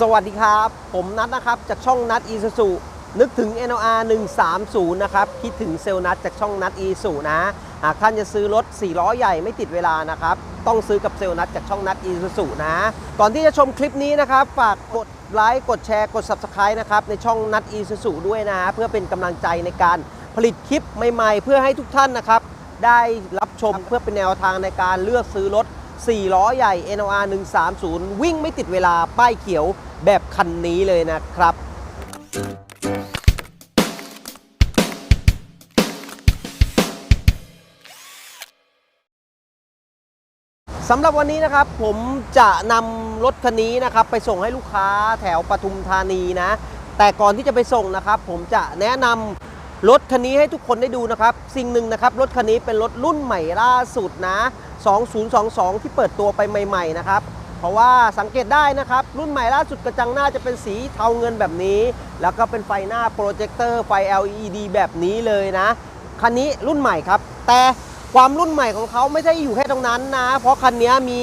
สวัสดีครับ ผมนัทนะครับ จากช่องนัทอีซูซูนึกถึง NLR 130 นะครับ คิดถึงเซลนัทจากช่องนัทอีซูนะ หากท่านจะซื้อรถ 4 ล้อใหญ่ไม่ติดเวลานะครับ ต้องซื้อกับเซลนัทจากช่องนัทอีซูซูนะ ก่อนที่จะชมคลิปนี้นะครับ ฝากกดไลค์กดแชร์กด Subscribe นะครับ ในช่องนัทอีซูซูด้วยนะ เพื่อเป็นกำลังใจในการผลิตคลิปใหม่ ๆ เพื่อให้ทุกท่านนะครับ ได้รับชมเพื่อเป็นแนวทางในการเลือกซื้อรถ 4 ล้อใหญ่ NOR 130 วิ่งไม่ติดเวลาป้ายเขียวแบบคันนี้เลยนะครับสำหรับวันนี้นะครับผมจะนำรถคันนี้นะครับไปส่งให้ลูกค้าแถวปทุมธานีนะ แต่ก่อนที่จะไปส่งนะครับ ผมจะแนะนำรถคันนี้ให้ทุกคนได้ดูนะครับ สิ่งหนึ่งนะครับรถคันนี้เป็นรถรุ่นใหม่ล่าสุดนะ 2022 ที่เปิดตัวไปใหม่ๆนะครับเพราะว่าสังเกตได้นะครับ รุ่นใหม่ล่าสุดกระจังหน้าจะเป็นสีเทาเงินแบบนี้ แล้วก็เป็นไฟหน้าโปรเจคเตอร์ไฟ LED แบบนี้เลยนะ คันนี้รุ่นใหม่ครับ แต่ความรุ่นใหม่ของเขาไม่ใช่อยู่แค่ตรงนั้นนะ เพราะคันนี้มี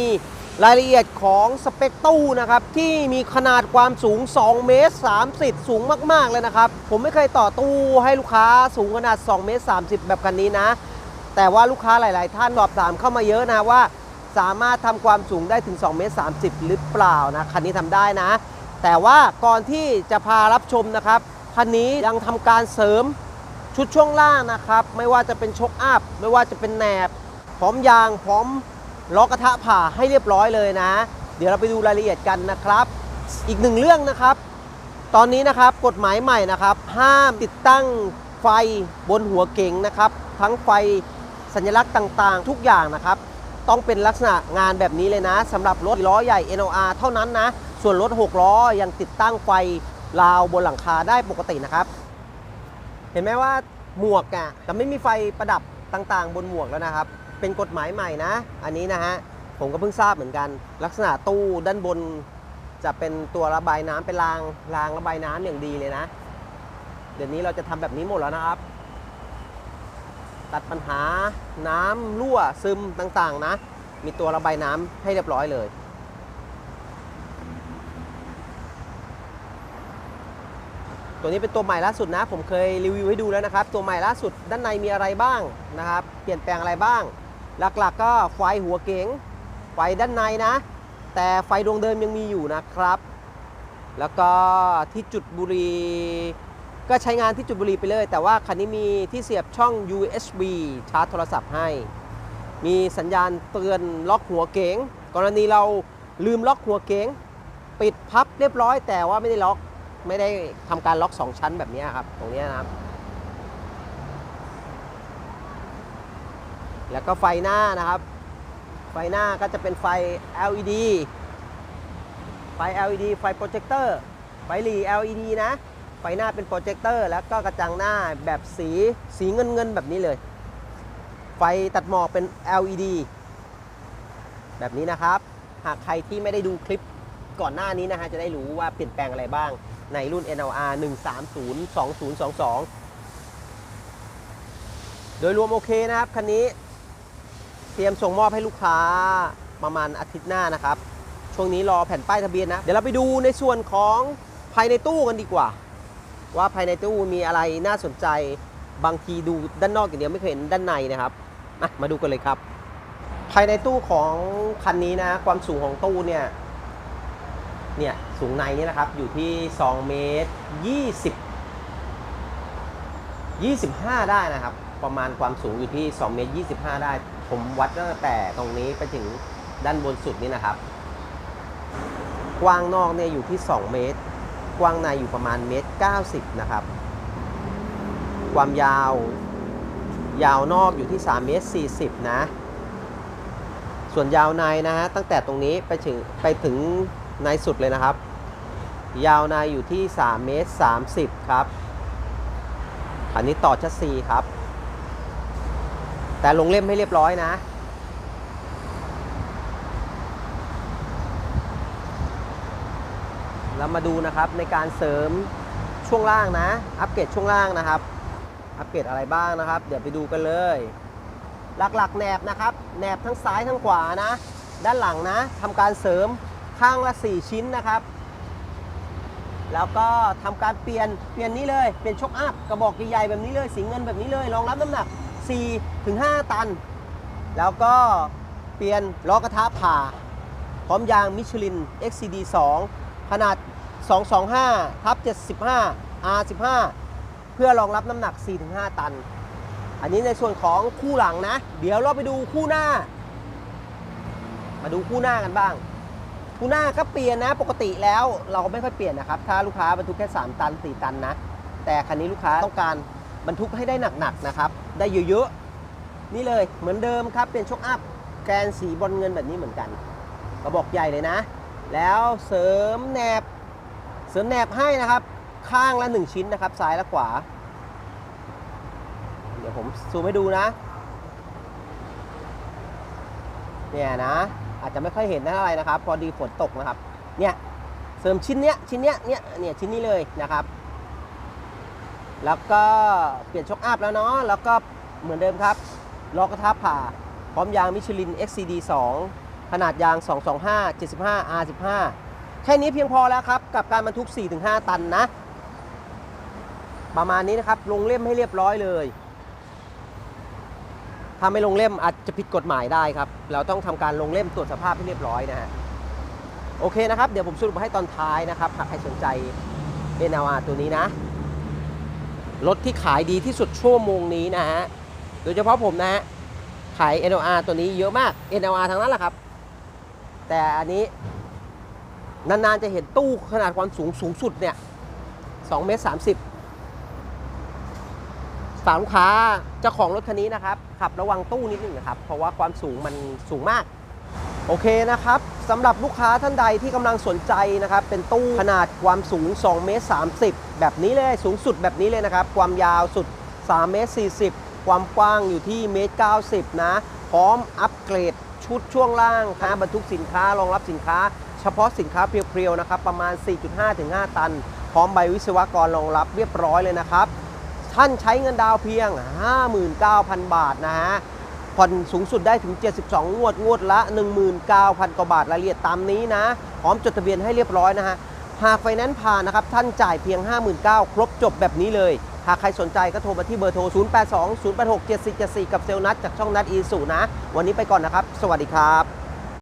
รายละเอียดของสเปกตู้นะครับ ที่มีขนาดความสูง 2 เมตร 30 สูงมาก ๆ เลยนะครับ ผมไม่เคยต่อตู้ให้ลูกค้าสูงขนาด 2 เมตร 30 แบบคันนี้นะ แต่ว่าลูกค้าหลาย ๆ ท่านสอบถามเข้ามาเยอะนะว่า สามารถทำความสูงได้ถึง2เมตร30 หรือเปล่านะคันนี้ทำได้นะ แต่ว่าก่อนที่จะพารับชมนะครับคันนี้ยังทำการเสริมชุดช่วงล่างนะครับ ไม่ว่าจะเป็นชกอัพไม่ว่าจะเป็นแหนบพร้อมยางพร้อมล้อกระทะผ่าให้เรียบร้อยเลยนะ เดี๋ยวเราไปดูรายละเอียดกันนะครับ อีกหนึ่งเรื่องนะครับ ตอนนี้นะครับกฎหมายใหม่นะครับ ห้ามติดตั้งไฟบนหัวเก๋งนะครับ ทั้งไฟ สัญลักษณ์ต่างๆ ทุกอย่างนะครับ ต้องเป็นลักษณะงานแบบนี้เลยนะสำหรับรถล้อใหญ่ NOR เท่านั้นนะ ส่วนรถ 6 ล้อยังติดตั้งไฟราวบนหลังคาได้ปกตินะครับ เห็นไหมว่าหมวกอะจะไม่มีไฟประดับต่างๆ บนหมวกแล้วนะครับ เป็นกฎหมายใหม่นะ อันนี้นะฮะผมก็เพิ่งทราบเหมือนกัน ลักษณะตู้ด้านบน จะเป็นตัวระบายน้ำเป็นรางรางระบายน้ำอย่างดีเลยนะ เดี๋ยวนี้เราจะทำแบบนี้หมดแล้วนะครับ ตัดปัญหาน้ำรั่วซึมต่างๆนะ มีตัวระบายน้ำให้เรียบร้อยเลย ตัวนี้เป็นตัวใหม่ล่าสุดนะ ผมเคยรีวิวให้ดูแล้วนะครับ ตัวใหม่ล่าสุดด้านในมีอะไรบ้างนะครับ เปลี่ยนแปลงอะไรบ้าง หลักๆก็ไฟหัวเก๋ง ไฟด้านในนะ แต่ไฟดวงเดิมยังมีอยู่นะครับ แล้วก็ที่จุดบุรี ก็ใช้งานที่จุดบุหรีไปเลย แต่ว่าคันนี้มีที่เสียบช่อง USB ชาร์จโทรศัพท์ให้ มีสัญญาณเตือนล็อกหัวเก๋ง กรณีเราลืมล็อกหัวเก๋ง ปิดพับเรียบร้อย แต่ว่าไม่ได้ล็อกไม่ได้ทำการล็อก 2 ชั้นแบบนี้ครับ ตรงนี้นะครับแล้วก็ไฟหน้านะครับ ไฟหน้าก็จะเป็นไฟ LED ไฟ LED ไฟโปรเจคเตอร์ ไฟหลี LED นะ ไฟหน้าเป็นโปรเจคเตอร์แล้วก็กระจังหน้าแบบสีสีเงินเงินแบบนี้เลย ไฟตัดหมอกเป็น LED แบบนี้นะครับ หากใครที่ไม่ได้ดูคลิปก่อนหน้านี้นะฮะจะได้รู้ว่าเปลี่ยนแปลงอะไรบ้างในรุ่น NLR 130 2022 โดยรวมโอเคนะครับคันนี้เตรียมส่งมอบให้ลูกค้าประมาณอาทิตย์หน้านะครับ ช่วงนี้รอแผ่นป้ายทะเบียนนะ เดี๋ยวเราไปดูในส่วนของภายในตู้กันดีกว่า ว่าภายในตู้มีอะไรน่าสนใจ บางทีดูด้านนอกอย่างเดียวไม่เคยเห็นด้านในนะครับมาดูกันเลยครับ ภายในตู้ของคันนี้นะ ความสูงของตู้เนี่ยเนี่ยสูงในนี่นะครับอยู่ที่2เมตร20 25 ได้นะครับ ประมาณความสูงอยู่ที่2เมตร25 ได้ ผมวัดตั้งแต่ตรงนี้ไปถึงด้านบนสุดนี่นะครับ กว้างนอกเนี่ยอยู่ที่ 2 เมตร กว้างในอยู่ประมาณเมตร90 นะครับ ความยาวยาวนอกอยู่ที่3เมตร40 นะ ส่วนยาวในนะฮะตั้งแต่ตรงนี้ไปถึงไปถึงในสุดเลยนะครับ ยาวในอยู่ที่3เมตร30 ครับ อันนี้ต่อชัดซีครับ แต่ลงเล่มให้เรียบร้อยนะ แล้วมาดูนะครับในการเสริมช่วงล่างนะ อัปเกรดช่วงล่างนะครับ อัปเกรดอะไรบ้างนะครับ เดี๋ยวไปดูกันเลย หลักๆแหนบนะครับ แหนบทั้งซ้ายทั้งขวานะ ด้านหลังนะทำการเสริมข้างละ 4 ชิ้นนะครับ แล้วก็ทำการเปลี่ยนเปลี่ยนนี้เลยเปลี่ยนช็อคอัพกระบอกใหญ่ๆแบบนี้เลยสีเงินแบบนี้เลยรองรับน้ำหนัก 4 ถึง 5 ตัน แล้วก็เปลี่ยนล้อกระทะผ่า พร้อมยางมิชลิน XCD 2 ขนาด 225ทับ75 R15 เพื่อรองรับน้ำหนัก 4-5 ตัน อันนี้ในส่วนของคู่หลังนะ เดี๋ยวเราไปดูคู่หน้า มาดูคู่หน้ากันบ้าง คู่หน้าก็เปลี่ยนนะ ปกติแล้วเราก็ไม่ค่อยเปลี่ยนนะครับ ถ้าลูกค้าบรรทุกแค่ 3 ตัน 4 ตันนะ แต่คันนี้ลูกค้าต้องการบรรทุกให้ได้หนักๆนะครับ ได้เยอะๆ นี่เลยเหมือนเดิมครับเป็นช็อคอัพแกนสีบอลเงินแบบนี้เหมือนกันกระบอกใหญ่เลยนะ แล้วเสริมแหนบ เสริมแหนบให้นะครับ ข้างละ 1 ชิ้นนะครับ ซ้ายและขวา เดี๋ยวผมซูมให้ดูนะ เนี่ยนะ อาจจะไม่ค่อยเห็นนะอะไรนะครับ พอดีฝนตกนะครับ เนี่ย เสริมชิ้นเนี้ย ชิ้นเนี้ย เนี่ย เนี่ย ชิ้นนี้เลยนะครับ แล้วก็เปลี่ยนช็อคอัพแล้วเนาะ แล้วก็เหมือนเดิมครับล้อกระทะผ่า พร้อมยางมิชลิน XCD 2 ขนาดยาง 225 75 R15 แค่นี้เพียงพอแล้วครับ กับการบรรทุก 4-5 ตันนะ ประมาณนี้นะครับ ลงเล่มให้เรียบร้อยเลย ถ้าไม่ลงเล่มอาจจะผิดกฎหมายได้ครับ เราต้องทำการลงเล่มตรวจสภาพให้เรียบร้อยนะฮะ โอเคนะครับ เดี๋ยวผมสรุปให้ตอนท้ายนะครับ หากใครสนใจ NLR ตัวนี้นะ รถที่ขายดีที่สุดชั่วโมงนี้นะฮะ โดยเฉพาะผมนะฮะขาย NLR ตัวนี้เยอะมาก NLR ทั้งนั้นแหละครับ แต่อันนี้นานๆจะเห็นตู้ขนาดความสูงสูงสุดเนี่ย2เมตร30ฝากลูกค้าเจ้าของรถคันนี้นะครับ ขับระวังตู้นิดนึงนะครับ เพราะว่าความสูงมันสูงมาก โอเคนะครับสำหรับลูกค้าท่านใดที่กำลังสนใจนะครับ เป็นตู้ขนาดความสูง2เมตร30 แบบนี้เลยสูงสุดแบบนี้เลยนะครับ ความยาวสุด3เมตร40 ความกว้างอยู่ที่เมตร90 นะ พร้อมอัปเกรด ชุดช่วงล่างนะบรรทุกสินค้ารองรับสินค้า เฉพาะสินค้าเพียวๆนะครับประมาณ 4.5ถึง5ตัน พร้อมใบวิศวกรรองรับเรียบร้อยเลยนะครับ ท่านใช้เงินดาวเพียง 59,000 บาทนะฮะผ่อนสูงสุดได้ถึง 72 งวด งวดละ 19,000 กว่าบาทรายละเอียดตามนี้นะ พร้อมจดทะเบียนให้เรียบร้อยนะฮะหากไฟแนนซ์ผ่านนะครับ ท่านจ่ายเพียง 59,000 ครบจบแบบนี้เลย หากใครสนใจก็โทรมาที่เบอร์โทร 082 086 7474 กับเซลล์นัดจากช่องนัดอีสุนะ วันนี้ไปก่อนนะครับ สวัสดีครับ